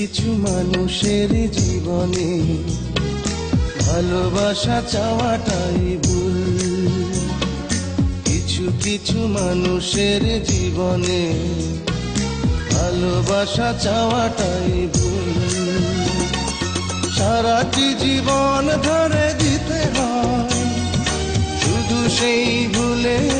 কিছু মানুষের জীবনে ভালোবাসা চাওয়াটাই ভুল। কিছু কিছু মানুষের জীবনে ভালোবাসা চাওয়াটাই ভুল। সারাটি জীবন ধরে দিতে হয়, শুধু সেই ভুলের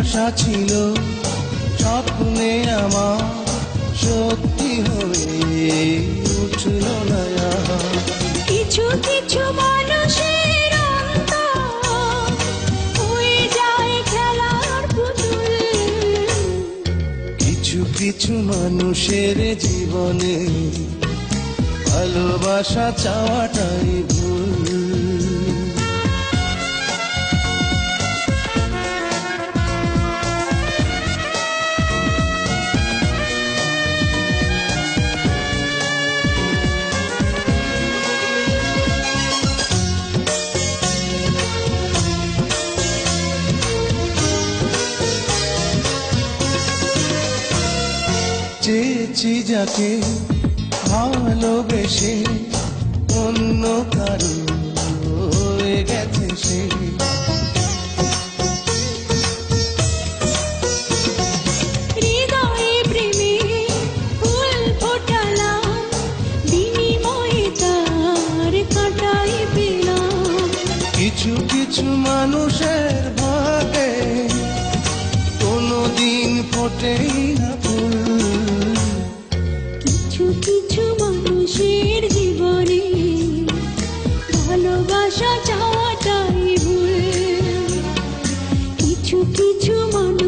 আশা ছিল স্বপ্নে আমার সত্যি হয়ে উঠল না কিছু কিছু মানুষের হয়ে যায় খেলার পুতুল। কিছু কিছু মানুষের জীবনে ভালোবাসা চাওয়াটাই ভুল। যাকে ভালোবেসে অন্য কারও হয়ে গেছে সে।